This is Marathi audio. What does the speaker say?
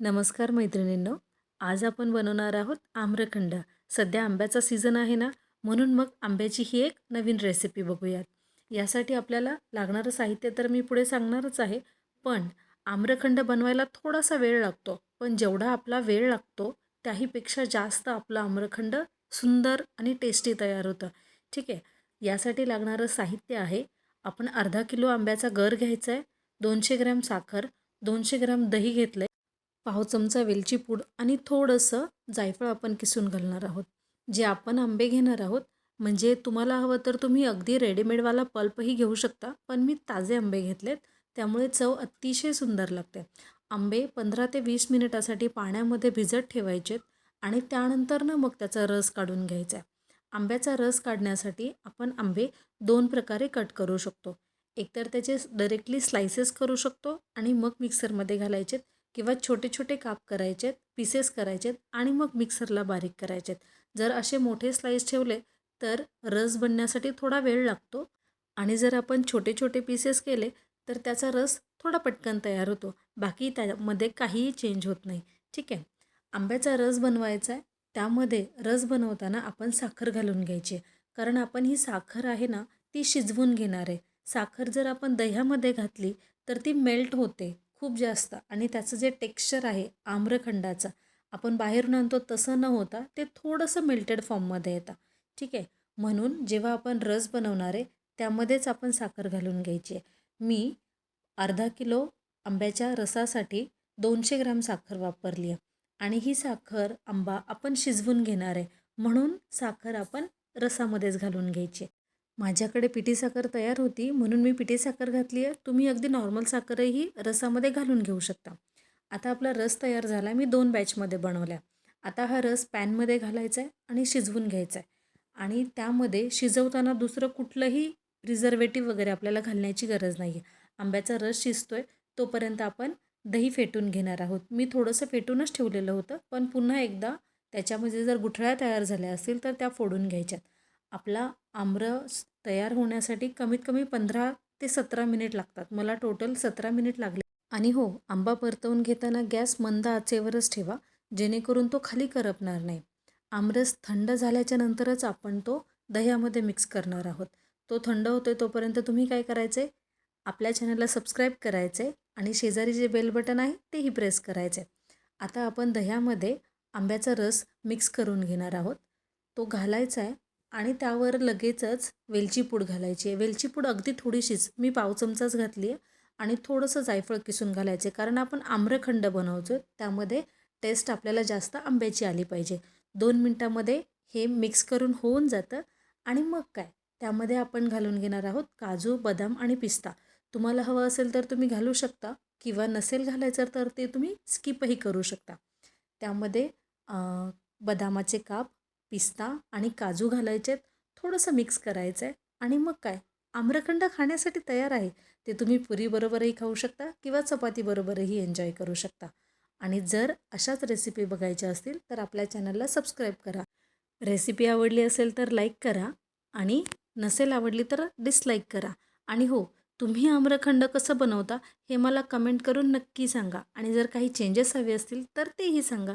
नमस्कार मैत्रिणींनो. आज आपण बनवणार आहोत आम्रखंड. सध्या आंब्याचा सीझन आहे ना म्हणून मग आंब्याची ही एक नवीन रेसिपी बघूयात. यासाठी आपल्याला लागणारं साहित्य तर मी पुढे सांगणारच आहे पण आम्रखंड बनवायला थोडासा वेळ लागतो. पण जेवढा आपला वेळ लागतो त्याहीपेक्षा जास्त आपलं आम्रखंड सुंदर आणि टेस्टी तयार होतं. ठीक आहे? यासाठी लागणारं साहित्य आहे आपण अर्धा किलो आंब्याचा गर घ्यायचा आहे दोनशे ग्रॅम साखर दोनशे ग्रॅम दही घेतलं आहे पाव चमचा वेलची पूड आणि थोडंसं जायफळ आपण किसून घालणार आहोत. जे आपण आंबे घेणार आहोत म्हणजे तुम्हाला हवं तर तुम्ही अगदी रेडीमेडवाला पल्पही घेऊ शकता पण मी ताजे आंबे घेतलेत त्यामुळे चव अतिशय सुंदर लागते. आंबे पंधरा ते वीस मिनिटासाठी पाण्यामध्ये भिजत ठेवायचेत आणि त्यानंतर ना मग त्याचा रस काढून घ्यायचा. आहे आंब्याचा रस काढण्यासाठी आपण आंबे दोन प्रकारे कट करू शकतो. एकतर त्याचे डायरेक्टली स्लायसेस करू शकतो आणि मग मिक्सरमध्ये घालायचेत. किंवा छोटे छोटे काप करायचेत पीसेस करायचेत आणि मग मिक्सरला बारीक करायचेत. जर असे मोठे स्लाईस ठेवले तर रस बनण्यासाठी थोडा वेळ लागतो आणि जर आपण छोटे छोटे पीसेस केले तर त्याचा रस थोडा पटकन तयार होतो. बाकी त्यामध्ये काहीही चेंज होत नाही. ठीक आहे? आंब्याचा रस बनवायचा आहे. त्यामध्ये रस बनवताना आपण साखर घालून घ्यायची. कारण आपण ही साखर आहे ना ती शिजवून घेणार आहे. साखर जर आपण दह्यामध्ये घातली तर ती मेल्ट होते. खूप जास्त. आणि त्याचं जे टेक्स्चर आहे आम्रखंडाचं आपण बाहेरून आणतो तसं न होता ते थोडंसं मेल्टेड फॉर्ममध्ये येतं. ठीक आहे? म्हणून जेव्हा आपण रस बनवणार आहे त्यामध्येच आपण साखर घालून घ्यायची आहे. मी अर्धा किलो आंब्याच्या रसासाठी दोनशे ग्राम साखर वापरली आहे. आणि ही साखर आंबा आपण शिजवून घेणार आहे. म्हणून साखर आपण रसामध्येच घालून घ्यायची आहे. माझ्याकडे पिठी साखर तयार होती म्हणून मी पिठी साखर घातली आहे. तुम्ही अगदी नॉर्मल साखरही रसामध्ये घालून घेऊ शकता. आता आपला रस तयार झाला मी दोन बॅचमध्ये बनवल्या. आता हा रस पॅनमध्ये घालायचा आहे आणि शिजवून घ्यायचा आहे. आणि त्यामध्ये शिजवताना दुसरं कुठलंही प्रिझर्वेटिव्ह वगैरे आपल्याला घालण्याची गरज नाही आहे आंब्याचा रस शिजतो आहे तोपर्यंत आपण दही फेटून घेणार आहोत. मी थोडंसं फेटूनच ठेवलेलं होतं पण पुन्हा एकदा त्याच्यामध्ये जर गुठळ्या तयार झाल्या असतील तर त्या फोडून घ्यायच्यात. आपला आमरस तयार होण्यासाठी कमीत कमी पंधरा ते सतरा मिनिट लागतात. मला टोटल सतरा मिनिट लागले. आणि हो आंबा परतवून घेताना गॅस मंद आचेवरच ठेवा जेणेकरून तो खाली करपणार नाही. आमरस थंड झाल्याच्या नंतरच आपण तो दह्यामध्ये मिक्स करणार आहोत. तो थंड होतो आहे तोपर्यंत तुम्ही काय करायचं? आहे आपल्या चॅनलला सबस्क्राईब करायचं आहे आणि शेजारी जे बेल बटन आहे तेही प्रेस करायचं. आहे आता आपण दह्यामध्ये आंब्याचा रस मिक्स करून घेणार आहोत. तो घालायचा आहे. आणि त्यावर लगेचच वेलची पूड घालायची आहे. वेलची पूड अगदी थोडीशीच. मी पाव चमचाच घातली आहे आणि थोडंसं जायफळ किसून घालायचे. कारण आपण आम्रखंड बनवतो त्यामध्ये टेस्ट आपल्याला जास्त आंब्याची आली पाहिजे. दोन मिनटामध्ये हे मिक्स करून होऊन जातं. आणि मग काय? त्यामध्ये आपण घालून घेणार आहोत काजू बदाम आणि पिस्ता. तुम्हाला हवं असेल तर तुम्ही घालू शकता किंवा नसेल घालायचं तर ते तुम्ही स्किपही करू शकता. त्यामध्ये बदामाचे काप पिस्ता आणि काजू घालायचे आहेत थोडंसं मिक्स करायचं आहे आणि मग काय? आम्रखंड खाण्यासाठी तयार आहे. ते तुम्ही पुरीबरोबरही खाऊ शकता किंवा चपातीबरोबरही एन्जॉय करू शकता. आणि जर अशाच रेसिपी बघायच्या असतील तर आपल्या चॅनलला सबस्क्राईब करा. रेसिपी आवडली असेल तर लाईक करा आणि नसेल आवडली तर डिसलाईक करा. आणि हो तुम्ही आम्रखंड कसं बनवता हे मला कमेंट करून नक्की सांगा. आणि जर काही चेंजेस हवे असतील तर तेही सांगा.